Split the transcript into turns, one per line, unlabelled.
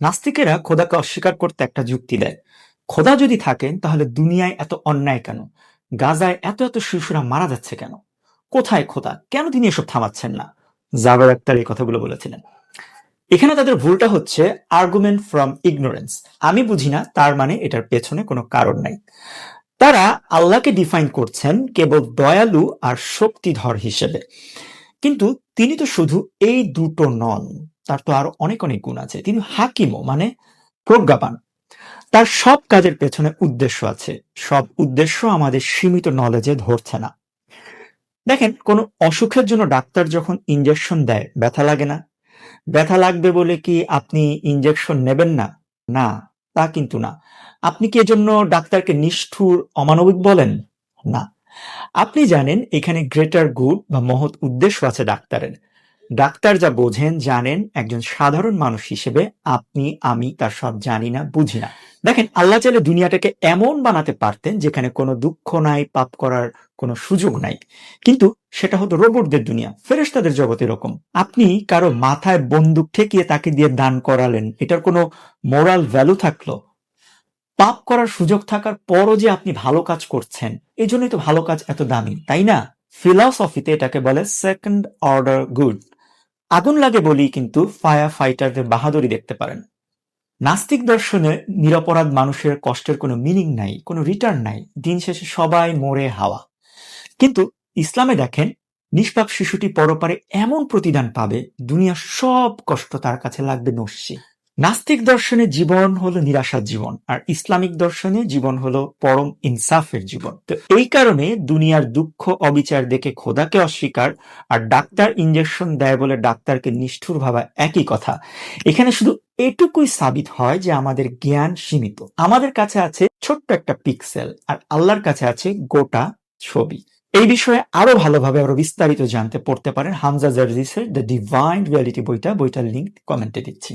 নাস্তিকেরা খোদাকে অস্বীকার করতে একটা যুক্তি দেয়। খোদা যদি থাকেন, তাহলে দুনিয়ায় এত অন্যায় কেন? গাজায় এত এত শিশুরা মারা যাচ্ছে কেন? কোথায় খোদা? কেন তিনি এসব থামাচ্ছেন না? জাবের আক্তার এই কথাগুলো বলেছিলেন। এখানে তাদের ভুলটা হচ্ছে আর্গুমেন্ট ফ্রম ইগনোরেন্স আমি বুঝি না, তার মানে এটার পেছনে কোনো কারণ নাই। তারা আল্লাহকে ডিফাইন করছেন কেবল দয়ালু আর শক্তিধর হিসেবে। কিন্তু তিনি তো শুধু এই দুটো নন। তার তো আরও অনেক অনেক গুণ আছে। তিনি হাকিমও মানে প্রজ্ঞাপান তার সব কাজের পেছনে উদ্দেশ্য আছে। সব উদ্দেশ্য আমাদের সীমিত নলেজে ধরছে না। দেখেন, কোনো অসুখের জন্য ডাক্তার যখন ইঞ্জেকশন দেয়, ব্যথা লাগে না? ব্যথা লাগবে বলে কি আপনি ইঞ্জেকশন নেবেন না? না, তা কিন্তু না। আপনি কি এজন্য ডাক্তারকে নিষ্ঠুর, অমানবিক বলেন? না। আপনি জানেন, এখানে গ্রেটার গুড বা মহৎ উদ্দেশ্য আছে ডাক্তারের। ডাক্তার যা বোঝেন, জানেন, একজন সাধারণ মানুষ হিসেবে আপনি, আমি তার সব জানি না, বুঝি না। দেখেন, আল্লাহ চাইলে দুনিয়াটাকে এমন বানাতে পারতেন যেখানে কোনো দুঃখ নাই, পাপ করার কোনো সুযোগ নাই। কিন্তু সেটা হতো রোবটদের দুনিয়া, ফেরেশতাদের জগৎ এরকম। আপনি কারও মাথায় বন্দুক ঠেকিয়ে তাকে দিয়ে দান করালেন, এটার কোনো মোরাল ভ্যালু থাকল? পাপ করার সুযোগ থাকার পরও যে আপনি ভালো কাজ করছেন এই জন্যই তো ভালো কাজ এত দামি, তাই না? ফিলসফিতে এটাকে বলে সেকেন্ড অর্ডার গুড আগুন লাগে বলেই কিন্তু ফায়ার ফাইটারদের বাহাদুরি দেখতে পারেন। নাস্তিক দর্শনে নিরপরাধ মানুষের কষ্টের কোনো মিনিং নাই, কোনো রিটার্ন নাই, দিন শেষে সবাই মরে হাওয়া। কিন্তু ইসলামে দেখেন, নিষ্পাপ শিশুটি পরপারে এমন প্রতিদান পাবে, দুনিয়ার সব কষ্ট তার কাছে লাগবে নস্যি। নাস্তিক দর্শনে জীবন হলো নিরাশার জীবন, আর ইসলামিক দর্শনে জীবন হলো পরম ইনসাফের জীবন। তো এই কারণে দুনিয়ার দুঃখ, অবিচার দেখে খোদাকে অস্বীকার, আর ডাক্তার ইঞ্জেকশন দেয় বলে ডাক্তারকে নিষ্ঠুর ভাবা একই কথা। এখানে শুধু এটুকুই সাবিত হয় যে আমাদের জ্ঞান সীমিত। আমাদের কাছে আছে ছোট্ট একটা পিক্সেল, আর আল্লাহর কাছে আছে গোটা ছবি। এই বিষয়ে আরও ভালোভাবে আরও বিস্তারিত জানতে পড়তে পারেন হামজা জার্জিসের দ্য ডিভাইন রিয়ালিটি বইটা। বইটার লিঙ্ক কমেন্টে দিচ্ছি।